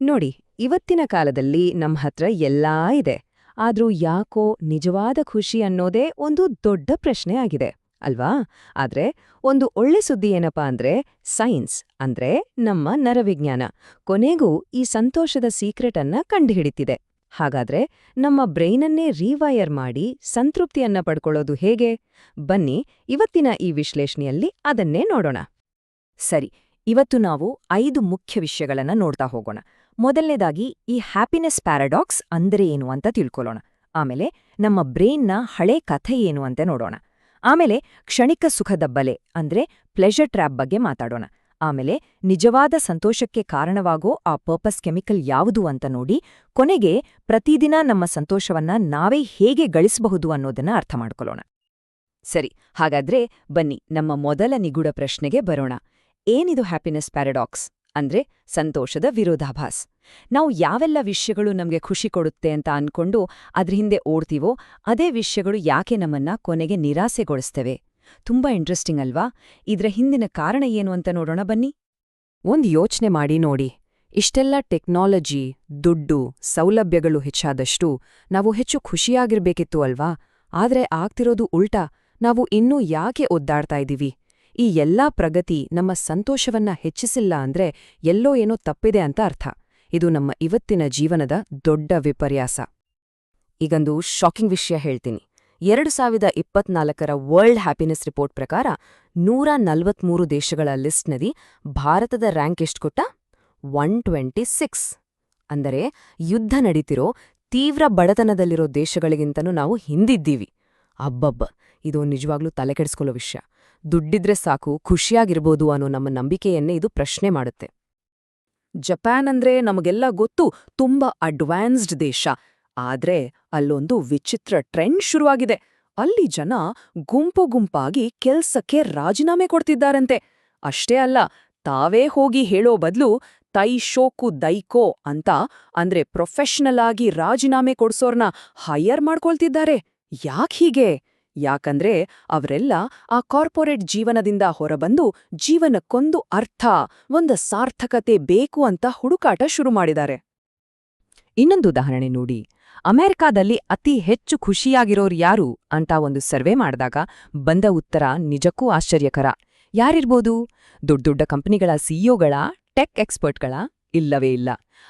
ನೋಡಿ, ಇವತ್ತಿನ ಕಾಲದಲ್ಲಿ ನಮ್ಮ ಹತ್ರ ಎಲ್ಲಾ ಇದೆ. ಆದ್ರೂ ಯಾಕೋ ನಿಜವಾದ ಖುಷಿ ಅನ್ನೋದೇ ಒಂದು ದೊಡ್ಡ ಪ್ರಶ್ನೆ ಆಗಿದೆ, ಅಲ್ವಾ? ಆದ್ರೆ ಒಂದು ಒಳ್ಳೆ ಸುದ್ದಿ ಏನಪ್ಪಾ ಅಂದ್ರೆ, ಸೈನ್ಸ್ ಅಂದ್ರೆ ನಮ್ಮ ನರವಿಜ್ಞಾನ. ಕೊನೆಗೂ ಈ ಸಂತೋಷದ ಸೀಕ್ರೆಟ್ ಅನ್ನ ಕಂಡುಹಿಡಿತಿದೆ. ಹಾಗಾದ್ರೆ ನಮ್ಮ ಬ್ರೈನನ್ನೇ ರೀವೈರ್ ಮಾಡಿ ಸಂತೃಪ್ತಿಯನ್ನ ಪಡ್ಕೊಳ್ಳೋದು ಹೇಗೆ? ಬನ್ನಿ, ಇವತ್ತಿನ ಈ ವಿಶ್ಲೇಷಣೆಯಲ್ಲಿ ಅದನ್ನೇ ನೋಡೋಣ. ಸರಿ, ಇವತ್ತು ನಾವು ಐದು ಮುಖ್ಯ ವಿಷಯಗಳನ್ನ ನೋಡ್ತಾ ಹೋಗೋಣ. ಮೊದಲನೇದಾಗಿ ಈ ಹ್ಯಾಪಿನೆಸ್ ಪ್ಯಾರಾಡಾಕ್ಸ್ ಅಂದರೆ ಏನು ಅಂತ ತಿಳ್ಕೊಳ್ಳೋಣ. ಆಮೇಲೆ ನಮ್ಮ ಬ್ರೈನ್ನ ಹಳೆ ಕಥೆ ಏನು ಅಂತ ನೋಡೋಣ. ಆಮೇಲೆ ಕ್ಷಣಿಕ ಸುಖದ ಬಲೆ ಅಂದ್ರೆ ಪ್ಲೆಷರ್ ಟ್ರ್ಯಾಪ್ ಬಗ್ಗೆ ಮಾತಾಡೋಣ. ಆಮೇಲೆ ನಿಜವಾದ ಸಂತೋಷಕ್ಕೆ ಕಾರಣವಾಗೋ ಆ ಪರ್ಪಸ್ ಕೆಮಿಕಲ್ ಯಾವುದು ಅಂತ ನೋಡಿ ಕೊನೆಗೆ ಪ್ರತಿದಿನ ನಮ್ಮ ಸಂತೋಷವನ್ನ ನಾವೇ ಹೇಗೆ ಗಳಿಸಬಹುದು ಅನ್ನೋದನ್ನ ಅರ್ಥ ಮಾಡ್ಕೊಳ್ಳೋಣ. ಸರಿ, ಹಾಗಾದ್ರೆ ಬನ್ನಿ, ನಮ್ಮ ಮೊದಲ ನಿಗೂಢ ಪ್ರಶ್ನೆಗೆ ಬರೋಣ. ಏನಿದು ಹ್ಯಾಪಿನೆಸ್ ಪ್ಯಾರಡಾಕ್ಸ್? ಅಂದ್ರೆ ಸಂತೋಷದ ವಿರೋಧಾಭಾಸ್. ನಾವು ಯಾವೆಲ್ಲ ವಿಷಯಗಳು ನಮಗೆ ಖುಷಿ ಕೊಡುತ್ತೆ ಅಂತ ಅನ್ಕೊಂಡು ಅದ್ರ ಹಿಂದೆ ಓಡ್ತೀವೋ ಅದೇ ವಿಷಯಗಳು ಯಾಕೆ ನಮ್ಮನ್ನ ಕೊನೆಗೆ ನಿರಾಸೆಗೊಳಿಸ್ತವೆ. ತುಂಬಾ ಇಂಟ್ರೆಸ್ಟಿಂಗ್ ಅಲ್ವಾ? ಇದ್ರ ಹಿಂದಿನ ಕಾರಣ ಏನು ಅಂತ ನೋಡೋಣ ಬನ್ನಿ. ಒಂದು ಯೋಚನೆ ಮಾಡಿ ನೋಡಿ. ಇಷ್ಟೆಲ್ಲ ಟೆಕ್ನಾಲಜಿ, ದುಡ್ಡು, ಸೌಲಭ್ಯಗಳು ಹೆಚ್ಚಾದಷ್ಟು ನಾವು ಹೆಚ್ಚು ಖುಷಿಯಾಗಿರ್ಬೇಕಿತ್ತು ಅಲ್ವಾ? ಆದ್ರೆ ಆಗ್ತಿರೋದು ಉಲ್ಟಾ, ನಾವು ಇನ್ನೂ ಯಾಕೆ ಒದ್ದಾಡ್ತಾ ಇದೀವಿ? ಈ ಎಲ್ಲಾ ಪ್ರಗತಿ ನಮ್ಮ ಸಂತೋಷವನ್ನ ಹೆಚ್ಚಿಸಿಲ್ಲ ಅಂದ್ರೆ ಎಲ್ಲೋ ಏನೋ ತಪ್ಪಿದೆ ಅಂತ ಅರ್ಥ. ಇದು ನಮ್ಮ ಇವತ್ತಿನ ಜೀವನದ ದೊಡ್ಡ ವಿಪರ್ಯಾಸ. ಈಗೊಂದು ಶಾಕಿಂಗ್ ವಿಷಯ ಹೇಳ್ತೀನಿ. ಎರಡು ಸಾವಿರದ ಇಪ್ಪತ್ನಾಲ್ಕರ ವರ್ಲ್ಡ್ ಹ್ಯಾಪಿನೆಸ್ ರಿಪೋರ್ಟ್ ಪ್ರಕಾರ ನೂರ ನಲ್ವತ್ಮೂರು ದೇಶಗಳ ಲಿಸ್ಟ್ನಲ್ಲಿ ಭಾರತದ ರ್ಯಾಂಕ್ ಎಷ್ಟು ಕೊಟ್ಟ? One twenty six. ಅಂದರೆ ಯುದ್ಧ ನಡೀತಿರೋ ತೀವ್ರ ಬಡತನದಲ್ಲಿರೋ ದೇಶಗಳಿಗಿಂತನೂ ನಾವು ಹಿಂದಿದ್ದೀವಿ. ಅಬ್ಬಬ್ಬ, ಇದು ನಿಜವಾಗ್ಲೂ ತಲೆಕೆಡಿಸ್ಕೊಳ್ಳೋ ವಿಷಯ. ದುಡ್ಡಿದ್ರೆ ಸಾಕು, ಖುಷಿಯಾಗಿರ್ಬೋದು ಅನ್ನೋ ನಮ್ಮ ನಂಬಿಕೆಯನ್ನೇ ಇದು ಪ್ರಶ್ನೆ ಮಾಡುತ್ತೆ. ಜಪಾನ್ ಅಂದ್ರೆ ನಮಗೆಲ್ಲ ಗೊತ್ತು, ತುಂಬಾ ಅಡ್ವಾನ್ಸ್ಡ್ ದೇಶ. ಆದ್ರೆ ಅಲ್ಲೊಂದು ವಿಚಿತ್ರ ಟ್ರೆಂಡ್ ಶುರುವಾಗಿದೆ. ಅಲ್ಲಿ ಜನ ಗುಂಪು ಗುಂಪಾಗಿ ಕೆಲ್ಸಕ್ಕೆ ರಾಜೀನಾಮೆ ಕೊಡ್ತಿದ್ದಾರಂತೆ. ಅಷ್ಟೇ ಅಲ್ಲ, ತಾವೇ ಹೋಗಿ ಹೇಳೋ ಬದ್ಲು ತೈ ಶೋಕು ದೈಕೋ ಅಂತ ಅಂದ್ರೆ ಪ್ರೊಫೆಷನಲ್ ಆಗಿ ರಾಜೀನಾಮೆ ಕೊಡ್ಸೋರ್ನ ಹೈಯರ್ ಮಾಡ್ಕೊಳ್ತಿದ್ದಾರೆ. ಯಾಕ್ ಹೀಗೆ? ಯಾಕಂದ್ರೆ ಅವರೆಲ್ಲ ಆ ಕಾರ್ಪೊರೇಟ್ ಜೀವನದಿಂದ ಹೊರಬಂದು ಜೀವನಕ್ಕೊಂದು ಅರ್ಥ, ಒಂದು ಸಾರ್ಥಕತೆ ಬೇಕು ಅಂತ ಹುಡುಕಾಟ ಶುರು ಮಾಡಿದ್ದಾರೆ. ಇನ್ನೊಂದು ಉದಾಹರಣೆ ನೋಡಿ. ಅಮೆರಿಕಾದಲ್ಲಿ ಅತಿ ಹೆಚ್ಚು ಖುಷಿಯಾಗಿರೋರು ಯಾರು ಅಂತ ಒಂದು ಸರ್ವೆ ಮಾಡಿದಾಗ ಬಂದ ಉತ್ತರ ನಿಜಕ್ಕೂ ಆಶ್ಚರ್ಯಕರ. ಯಾರಿರ್ಬೋದು? ದೊಡ್ಡ ದೊಡ್ಡ ಕಂಪನಿಗಳ ಸಿಇಒಗಳ, ಟೆಕ್ ಎಕ್ಸ್ಪರ್ಟ್ಗಳ ಇಲ್ಲವೇ ಇಲ್ಲ.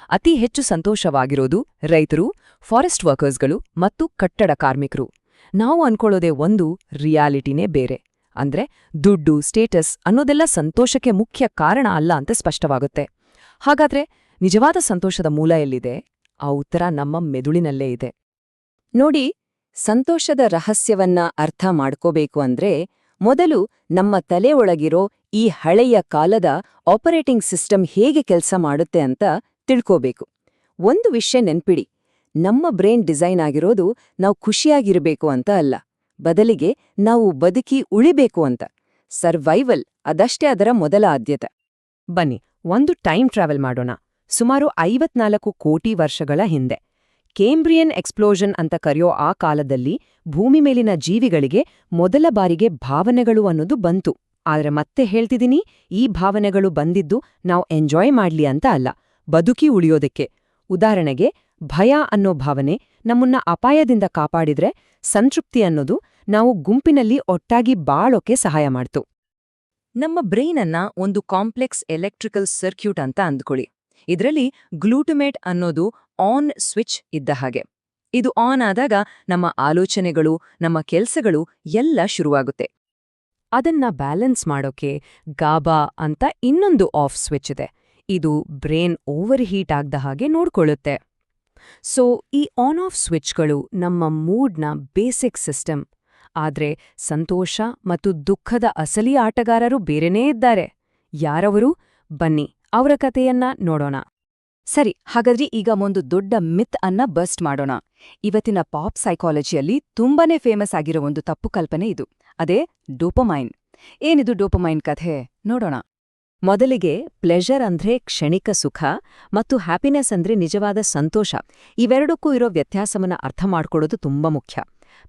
ಅತಿ ಹೆಚ್ಚು ಸಂತೋಷವಾಗಿರೋದು ರೈತರು, ಫಾರೆಸ್ಟ್ ವರ್ಕರ್ಸ್ಗಳು ಮತ್ತು ಕಟ್ಟಡ ಕಾರ್ಮಿಕರು. ನಾವು ಅನ್ಕೊಳ್ಳೋದೇ ಒಂದು ರಿಯಾಲಿಟಿನೇ ಬೇರೆ. ಅಂದ್ರೆ ದುಡ್ಡು ಸ್ಟೇಟಸ್ ಅನ್ನೋದೆಲ್ಲ ಸಂತೋಷಕ್ಕೆ ಮುಖ್ಯ ಕಾರಣ ಅಲ್ಲ ಅಂತ ಸ್ಪಷ್ಟವಾಗುತ್ತೆ. ಹಾಗಾದ್ರೆ ನಿಜವಾದ ಸಂತೋಷದ ಮೂಲ ಎಲ್ಲಿದೆ? ಆ ಉತ್ತರ ನಮ್ಮ ಮೆದುಳಿನಲ್ಲೇ ಇದೆ. ನೋಡಿ, ಸಂತೋಷದ ರಹಸ್ಯವನ್ನ ಅರ್ಥ ಮಾಡ್ಕೋಬೇಕು ಅಂದ್ರೆ ಮೊದಲು ನಮ್ಮ ತಲೆ ಒಳಗಿರೋ ಈ ಹಳೆಯ ಕಾಲದ ಆಪರೇಟಿಂಗ್ ಸಿಸ್ಟಮ್ ಹೇಗೆ ಕೆಲಸ ಮಾಡುತ್ತೆ ಅಂತ ತಿಳ್ಕೋಬೇಕು. ಒಂದು ವಿಷಯ ನೆನ್ಪಿಡಿ. ನಮ್ಮ ಬ್ರೈನ್ ಡಿಸೈನ್ ಆಗಿರೋದು ನಾವು ಖುಷಿಯಾಗಿರಬೇಕು ಅಂತ ಅಲ್ಲ. ಬದಲಿಗೆ ನಾವು ಬದುಕಿ ಉಳಿಬೇಕು ಅಂತ. ಸರ್ವೈವಲ್ ಅದಷ್ಟೇ ಅದರ ಮೊದಲ ಆದ್ಯತೆ. ಬನ್ನಿ, ಒಂದು ಟೈಮ್ ಟ್ರಾವೆಲ್ ಮಾಡೋಣ. ಸುಮಾರು ಐವತ್ನಾಲ್ಕು ಕೋಟಿ ವರ್ಷಗಳ ಹಿಂದೆ. ಕೇಂಬ್ರಿಯನ್ ಎಕ್ಸ್ಪ್ಲೋಷನ್ ಅಂತ ಕರೆಯೋ ಆ ಕಾಲದಲ್ಲಿ ಭೂಮಿ ಮೇಲಿನ ಜೀವಿಗಳಿಗೆ ಮೊದಲ ಬಾರಿಗೆ ಭಾವನೆಗಳು ಅನ್ನೋದು ಬಂತು. ಆದರೆ ಮತ್ತೆ ಹೇಳ್ತಿದ್ದೀನಿ ಈ ಭಾವನೆಗಳು ಬಂದಿದ್ದು ನಾವು ಎಂಜಾಯ್ ಮಾಡ್ಲಿ ಅಂತ ಅಲ್ಲ. ಬದುಕಿ ಉಳಿಯೋದಕ್ಕೆ. ಉದಾಹರಣೆಗೆ ಭಯ ಅನ್ನೋ ಭಾವನೆ ನಮ್ಮನ್ನ ಅಪಾಯದಿಂದ ಕಾಪಾಡಿದ್ರೆ ಸಂತೃಪ್ತಿ ಅನ್ನೋದು ನಾವು ಗುಂಪಿನಲ್ಲಿ ಒಟ್ಟಾಗಿ ಬಾಳೋಕೆ ಸಹಾಯ ಮಾಡ್ತು. ನಮ್ಮ ಬ್ರೈನನ್ನ ಒಂದು ಕಾಂಪ್ಲೆಕ್ಸ್ ಎಲೆಕ್ಟ್ರಿಕಲ್ ಸರ್ಕ್ಯೂಟ್ ಅಂತ ಅಂದ್ಕೊಳ್ಳಿ. ಇದರಲ್ಲಿ ಗ್ಲೂಟಮೇಟ್ ಅನ್ನೋದು ಆನ್ ಸ್ವಿಚ್ ಇದ್ದ ಹಾಗೆ. ಇದು ಆನ್ ಆದಾಗ ನಮ್ಮ ಆಲೋಚನೆಗಳು, ನಮ್ಮ ಕೆಲ್ಸಗಳು ಎಲ್ಲ ಶುರುವಾಗುತ್ತೆ. ಅದನ್ನ ಬ್ಯಾಲೆನ್ಸ್ ಮಾಡೋಕೆ ಗಾಬಾ ಅಂತ ಇನ್ನೊಂದು ಆಫ್ ಸ್ವಿಚ್ ಇದೆ. ಇದು ಬ್ರೇನ್ ಓವರ್ ಹೀಟ್ ಆಗ್ದ ಹಾಗೆ ನೋಡ್ಕೊಳ್ಳುತ್ತೆ. ಸೊ ಈ ಆನ್ ಆಫ್ ಸ್ವಿಚ್ಗಳು ನಮ್ಮ ಮೂಡ್ನ ಬೇಸಿಕ್ ಸಿಸ್ಟಮ್ ಆದ್ರೆ ಸಂತೋಷ ಮತ್ತು ದುಃಖದ ಅಸಲಿ ಆಟಗಾರರು ಬೇರೆನೇ ಇದ್ದಾರೆ. ಯಾರವರು? ಬನ್ನಿ ಅವರ ಕಥೆಯನ್ನ ನೋಡೋಣ. ಸರಿ, ಹಾಗಾದ್ರೆ ಈಗ ಒಂದು ದೊಡ್ಡ ಮಿತ್ ಅನ್ನ ಬಸ್ಟ್ ಮಾಡೋಣ. ಇವತ್ತಿನ ಪಾಪ್ ಸೈಕಾಲಜಿಯಲ್ಲಿ ತುಂಬಾನೇ ಫೇಮಸ್ ಆಗಿರೋ ಒಂದು ತಪ್ಪು ಕಲ್ಪನೆ ಇದು. ಅದೇ ಡೋಪಮೈನ್ ಏನಿದು ಡೋಪಮೈನ್ ಕಥೆ? ನೋಡೋಣ. ಮೊದಲಿಗೆ ಪ್ಲೆಷರ್ ಅಂದ್ರೆ ಕ್ಷಣಿಕ ಸುಖ ಮತ್ತು ಹ್ಯಾಪಿನೆಸ್ ಅಂದ್ರೆ ನಿಜವಾದ ಸಂತೋಷ. ಇವೆರಡಕ್ಕೂ ಇರೋ ವ್ಯತ್ಯಾಸವನ್ನ ಅರ್ಥ ಮಾಡ್ಕೊಳ್ಳೋದು ತುಂಬಾ ಮುಖ್ಯ.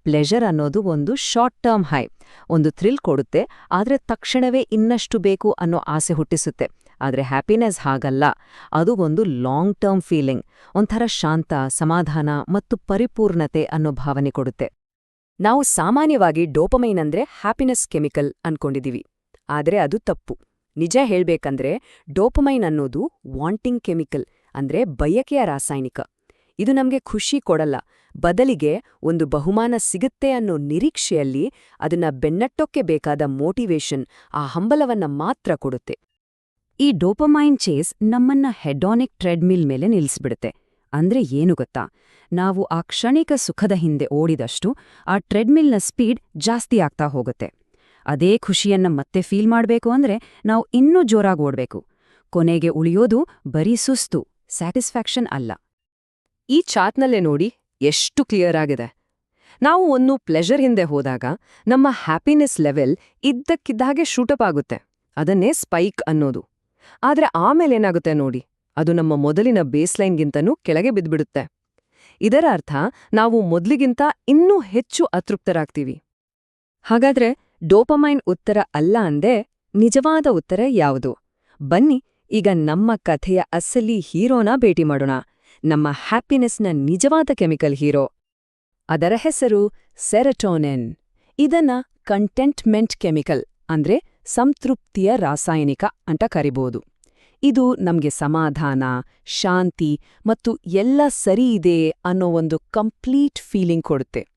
ಪ್ಲೆಷರ್ ಅನ್ನೋದು ಒಂದು ಶಾರ್ಟ್ ಟರ್ಮ್ ಹೈ ಒಂದು ಥ್ರಿಲ್ ಕೊಡುತ್ತೆ, ಆದರೆ ತಕ್ಷಣವೇ ಇನ್ನಷ್ಟು ಬೇಕು ಅನ್ನೋ ಆಸೆ ಹುಟ್ಟಿಸುತ್ತೆ. ಆದರೆ ಹ್ಯಾಪಿನೆಸ್ ಹಾಗಲ್ಲ, ಅದು ಒಂದು ಲಾಂಗ್ ಟರ್ಮ್ ಫೀಲಿಂಗ್ ಒಂಥರ ಶಾಂತ, ಸಮಾಧಾನ ಮತ್ತು ಪರಿಪೂರ್ಣತೆ ಅನ್ನೋ ಭಾವನೆ ಕೊಡುತ್ತೆ. ನಾವು ಸಾಮಾನ್ಯವಾಗಿ ಡೋಪಮೈನ್ ಅಂದ್ರೆ ಹ್ಯಾಪಿನೆಸ್ ಕೆಮಿಕಲ್ ಅನ್ಕೊಂಡಿದೀವಿ, ಆದರೆ ಅದು ತಪ್ಪು. ನಿಜ ಹೇಳ್ಬೇಕಂದ್ರೆ ಡೋಪಮೈನ್ ಅನ್ನೋದು ವಾಂಟಿಂಗ್ ಕೆಮಿಕಲ್, ಅಂದ್ರೆ ಬಯಕೆಯ ರಾಸಾಯನಿಕ. ಇದು ನಮ್ಗೆ ಖುಷಿ ಕೊಡಲ್ಲ. ಬದಲಿಗೆ ಒಂದು ಬಹುಮಾನ ಸಿಗುತ್ತೆ ಅನ್ನೋ ನಿರೀಕ್ಷೆಯಲ್ಲಿ ಅದನ್ನ ಬೆನ್ನಟ್ಟೋಕ್ಕೆ ಬೇಕಾದ ಮೋಟಿವೇಶನ್ ಆ ಹಂಬಲವನ್ನ ಮಾತ್ರ ಕೊಡುತ್ತೆ. ಈ ಡೋಪಮೈನ್ ಚೇಸ್ ನಮ್ಮನ್ನ ಹೆಡಾನಿಕ್ ಟ್ರೆಡ್ಮಿಲ್ ಮೇಲೆ ನಿಲ್ಲಿಸ್ಬಿಡುತ್ತೆ. ಅಂದ್ರೆ ಏನು ಗೊತ್ತಾ? ನಾವು ಆ ಕ್ಷಣಿಕ ಸುಖದ ಹಿಂದೆ ಓಡಿದಷ್ಟು ಆ ಟ್ರೆಡ್ಮಿಲ್ನ ಸ್ಪೀಡ್ ಜಾಸ್ತಿ ಆಗ್ತಾ ಹೋಗುತ್ತೆ. ಅದೇ ಖುಷಿಯನ್ನ ಮತ್ತೆ ಫೀಲ್ ಮಾಡಬೇಕು ಅಂದ್ರೆ ನಾವು ಇನ್ನೂ ಜೋರಾಗಿ ಓಡಬೇಕು. ಕೊನೆಗೆ ಉಳಿಯೋದು ಬರೀ ಸುಸ್ತು ಸ್ಯಾಟಿಸ್ಫ್ಯಾಕ್ಷನ್ ಅಲ್ಲ. ಈ ಚಾರ್ಟ್ನಲ್ಲೇ ನೋಡಿ ಎಷ್ಟು ಕ್ಲಿಯರ್ ಆಗಿದೆ. ನಾವು ಒಂದು ಪ್ಲೆಷರ್ ಹಿಂದೆ ಹೋದಾಗ ನಮ್ಮ ಹ್ಯಾಪಿನೆಸ್ ಲೆವೆಲ್ ಇದ್ದಕ್ಕಿದ್ದಾಗೆ ಶೂಟಪ್ ಆಗುತ್ತೆ. ಅದನ್ನೇ ಸ್ಪೈಕ್ ಅನ್ನೋದು. ಆದರೆ ಆಮೇಲೆ ಏನಾಗುತ್ತೆ ನೋಡಿ, ಅದು ನಮ್ಮ ಮೊದಲಿನ ಬೇಸ್ಲೈನ್ಗಿಂತನೂ ಕೆಳಗೆ ಬಿದ್ಬಿಡುತ್ತೆ ಇದರ ಅರ್ಥ ನಾವು ಮೊದಲಿಗಿಂತ ಇನ್ನೂ ಹೆಚ್ಚು ಅತೃಪ್ತರಾಗ್ತೀವಿ. ಹಾಗಾದ್ರೆ ಡೋಪಮೈನ್ ಉತ್ತರ ಅಲ್ಲ ಅಂದೆ ನಿಜವಾದ ಉತ್ತರ ಯಾವುದು? ಬನ್ನಿ, ಈಗ ನಮ್ಮ ಕಥೆಯ ಅಸಲಿ ಹೀರೋನ ಭೇಟಿ ಮಾಡೋಣ. ನಮ್ಮ ಹ್ಯಾಪಿನೆಸ್ನ ನಿಜವಾದ ಕೆಮಿಕಲ್ ಹೀರೋ. ಅದರ ಹೆಸರು ಸೆರಟೋನೆನ್. ಇದನ್ನ ಕಂಟೆಂಟ್ಮೆಂಟ್ ಕೆಮಿಕಲ್ ಅಂದ್ರೆ ಸಂತೃಪ್ತಿಯ ರಾಸಾಯನಿಕ ಅಂತ ಕರಿಬೋದು. ಇದು ನಮ್ಗೆ ಸಮಾಧಾನ, ಶಾಂತಿ ಮತ್ತು ಎಲ್ಲ ಸರಿ ಇದೆ ಅನ್ನೋ ಒಂದು ಕಂಪ್ಲೀಟ್ ಫೀಲಿಂಗ್ ಕೊಡುತ್ತೆ.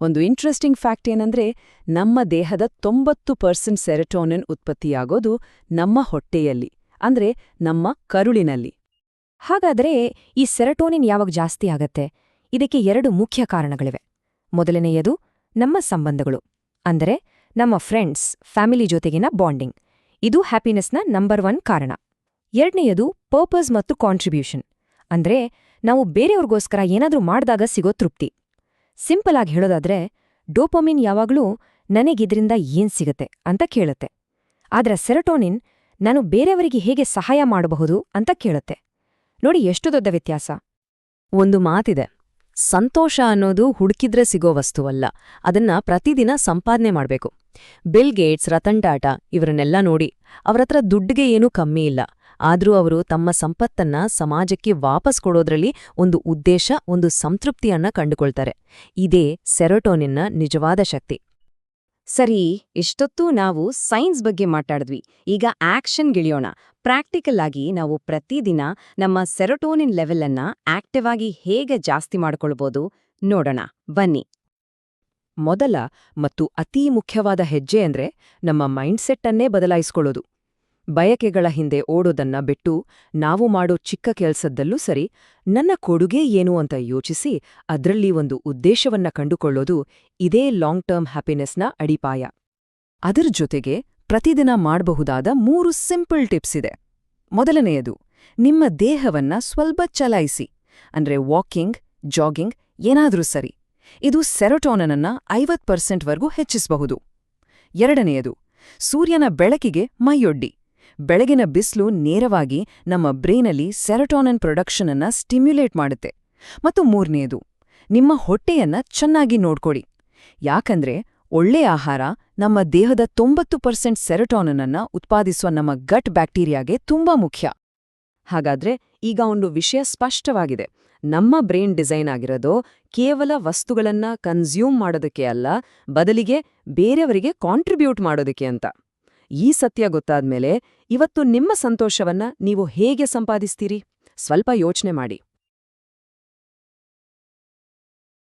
ಒಂದು ಇಂಟ್ರೆಸ್ಟಿಂಗ್ ಫ್ಯಾಕ್ಟ್ ಏನಂದ್ರೆ, ನಮ್ಮ ದೇಹದ ತೊಂಬತ್ತು ಪರ್ಸೆಂಟ್ ಸೆರೆಟೋನಿನ್ ಉತ್ಪತ್ತಿಯಾಗೋದು ನಮ್ಮ ಹೊಟ್ಟೆಯಲ್ಲಿ, ಅಂದ್ರೆ ನಮ್ಮ ಕರುಳಿನಲ್ಲಿ. ಹಾಗಾದ್ರೆ ಈ ಸೆರಟೋನಿನ್ ಯಾವಾಗ ಜಾಸ್ತಿ ಆಗತ್ತೆ? ಇದಕ್ಕೆ ಎರಡು ಮುಖ್ಯ ಕಾರಣಗಳಿವೆ. ಮೊದಲನೆಯದು, ನಮ್ಮ ಸಂಬಂಧಗಳು, ಅಂದರೆ ನಮ್ಮ ಫ್ರೆಂಡ್ಸ್ ಫ್ಯಾಮಿಲಿ ಜೊತೆಗಿನ ಬಾಂಡಿಂಗ್ ಇದು ಹ್ಯಾಪಿನೆಸ್ನ ನಂಬರ್ ಒನ್ ಕಾರಣ. ಎರಡನೆಯದು ಪರ್ಪಸ್ ಮತ್ತು ಕಾಂಟ್ರಿಬ್ಯೂಷನ್ ಅಂದ್ರೆ ನಾವು ಬೇರೆಯವ್ರಿಗೋಸ್ಕರ ಏನಾದರೂ ಮಾಡಿದಾಗ ಸಿಗೋ ತೃಪ್ತಿ. ಸಿಂಪಲ್ ಆಗಿ ಹೇಳೋದಾದ್ರೆ, ಡೋಪೊಮಿನ್ ಯಾವಾಗ್ಲೂ ನನಗಿದ್ರಿಂದ ಏನ್ ಸಿಗತ್ತೆ ಅಂತ ಕೇಳುತ್ತೆ. ಆದ್ರೆ ಸೆರಟೋನಿನ್ ನಾನು ಬೇರೆಯವರಿಗೆ ಹೇಗೆ ಸಹಾಯ ಮಾಡಬಹುದು ಅಂತ ಕೇಳುತ್ತೆ. ನೋಡಿ ಎಷ್ಟು ದೊಡ್ಡ ವ್ಯತ್ಯಾಸ. ಒಂದು ಮಾತಿದೆ. ಸಂತೋಷ ಅನ್ನೋದು ಹುಡುಕಿದ್ರೆ ಸಿಗೋ ವಸ್ತುವಲ್ಲ. ಅದನ್ನ ಪ್ರತಿದಿನ ಸಂಪಾದನೆ ಮಾಡಬೇಕು. ಬಿಲ್ ಗೇಟ್ಸ್, ರತನ್ ಟಾಟಾ, ಇವರನ್ನೆಲ್ಲ ನೋಡಿ. ಅವರತ್ರ ದುಡ್ಡಿಗೆ ಏನೂ ಕಮ್ಮಿ ಇಲ್ಲ. ಆದ್ರೂ ಅವರು ತಮ್ಮ ಸಂಪತ್ತನ್ನ ಸಮಾಜಕ್ಕೆ ವಾಪಸ್ ಕೊಡೋದ್ರಲ್ಲಿ ಒಂದು ಉದ್ದೇಶ, ಒಂದು ಸಂತೃಪ್ತಿಯನ್ನ ಕಂಡುಕೊಳ್ತಾರೆ. ಇದೇ ಸೆರೋಟೋನಿನ್ನ ನಿಜವಾದ ಶಕ್ತಿ. ಸರಿ, ಇಷ್ಟೊತ್ತು ನಾವು ಸೈನ್ಸ್ ಬಗ್ಗೆ ಮಾತಾಡಿದ್ವಿ. ಈಗ ಆಕ್ಷನ್ ಗಿಳಿಯೋಣ. ಪ್ರಾಕ್ಟಿಕಲ್ ಆಗಿ ನಾವು ಪ್ರತಿದಿನ ನಮ್ಮ ಸೆರೋಟೋನಿನ್ ಲೆವೆಲ್ ಆಕ್ಟಿವ್ ಆಗಿ ಹೇಗೆ ಜಾಸ್ತಿ ಮಾಡ್ಕೊಳ್ಬೋದು ನೋಡೋಣ. ಬನ್ನಿ. ಮೊದಲ ಮತ್ತು ಅತೀ ಮುಖ್ಯವಾದ ಹೆಜ್ಜೆ ಅಂದ್ರೆ ನಮ್ಮ ಮೈಂಡ್ಸೆಟ್ ಅನ್ನೇ ಬದಲಾಯಿಸ್ಕೊಳ್ಳೋದು. ಬಯಕೆಗಳ ಹಿಂದೆ ಓಡೋದನ್ನ ಬಿಟ್ಟು ನಾವು ಮಾಡೋ ಚಿಕ್ಕ ಕೆಲ್ಸದ್ದಲ್ಲೂ ಸರಿ, ನನ್ನ ಕೊಡುಗೆ ಏನು ಅಂತ ಯೋಚಿಸಿ ಅದ್ರಲ್ಲಿ ಒಂದು ಉದ್ದೇಶವನ್ನ ಕಂಡುಕೊಳ್ಳೋದು ಇದೇ ಲಾಂಗ್ ಟರ್ಮ್ ಹ್ಯಾಪಿನೆಸ್ನ ಅಡಿಪಾಯ. ಅದರ ಜೊತೆಗೆ ಪ್ರತಿದಿನ ಮಾಡಬಹುದಾದ ಮೂರು ಸಿಂಪಲ್ ಟಿಪ್ಸ್ ಇದೆ. ಮೊದಲನೆಯದು, ನಿಮ್ಮ ದೇಹವನ್ನ ಸ್ವಲ್ಪ ಚಲಾಯಿಸಿ, ಅಂದ್ರೆ ವಾಕಿಂಗ್, ಜಾಗಿಂಗ್ ಏನಾದರೂ ಸರಿ, ಇದು ಸೆರೋಟೋನನನ್ನ ಐವತ್ ಪರ್ಸೆಂಟ್ವರೆಗೂ ಹೆಚ್ಚಿಸಬಹುದು. ಎರಡನೆಯದು, ಸೂರ್ಯನ ಬೆಳಕಿಗೆ ಮೈಯೊಡ್ಡಿ. ಬೆಳಗಿನ ಬಿಸಿಲು ನೇರವಾಗಿ ನಮ್ಮ ಬ್ರೈನಲ್ಲಿ ಸೆರಟೋನನ್ ಪ್ರೊಡಕ್ಷನ್ ಸ್ಟಿಮ್ಯುಲೇಟ್ ಮಾಡುತ್ತೆ. ಮತ್ತು ಮೂರನೆಯದು ನಿಮ್ಮ ಹೊಟ್ಟೆಯನ್ನ ಚೆನ್ನಾಗಿ ನೋಡ್ಕೊಡಿ. ಯಾಕಂದ್ರೆ ಒಳ್ಳೆ ಆಹಾರ ನಮ್ಮ ದೇಹದ ತೊಂಬತ್ತು ಪರ್ಸೆಂಟ್ ಸೆರಟೋನನ್ ಅನ್ನ ಉತ್ಪಾದಿಸುವ ನಮ್ಮ ಗಟ್ ಬ್ಯಾಕ್ಟೀರಿಯಾಗೆ ತುಂಬಾ ಮುಖ್ಯ. ಹಾಗಾದ್ರೆ ಈಗ ಒಂದು ವಿಷಯ ಸ್ಪಷ್ಟವಾಗಿದೆ. ನಮ್ಮ ಬ್ರೈನ್ ಡಿಸೈನ್ ಆಗಿರೋದು ಕೇವಲ ವಸ್ತುಗಳನ್ನ ಕನ್ಸ್ಯೂಮ್ ಮಾಡೋದಕ್ಕೆ ಅಲ್ಲ, ಬದಲಿಗೆ ಬೇರೆಯವರಿಗೆ ಕಾಂಟ್ರಿಬ್ಯೂಟ್ ಮಾಡೋದಕ್ಕೆ ಅಂತ. ಈ ಸತ್ಯ ಗೊತ್ತಾದ್ಮೇಲೆ ಇವತ್ತು ನಿಮ್ಮ ಸಂತೋಷವನ್ನ ನೀವು ಹೇಗೆ ಸಂಪಾದಿಸ್ತೀರಿ? ಸ್ವಲ್ಪ ಯೋಚನೆ ಮಾಡಿ.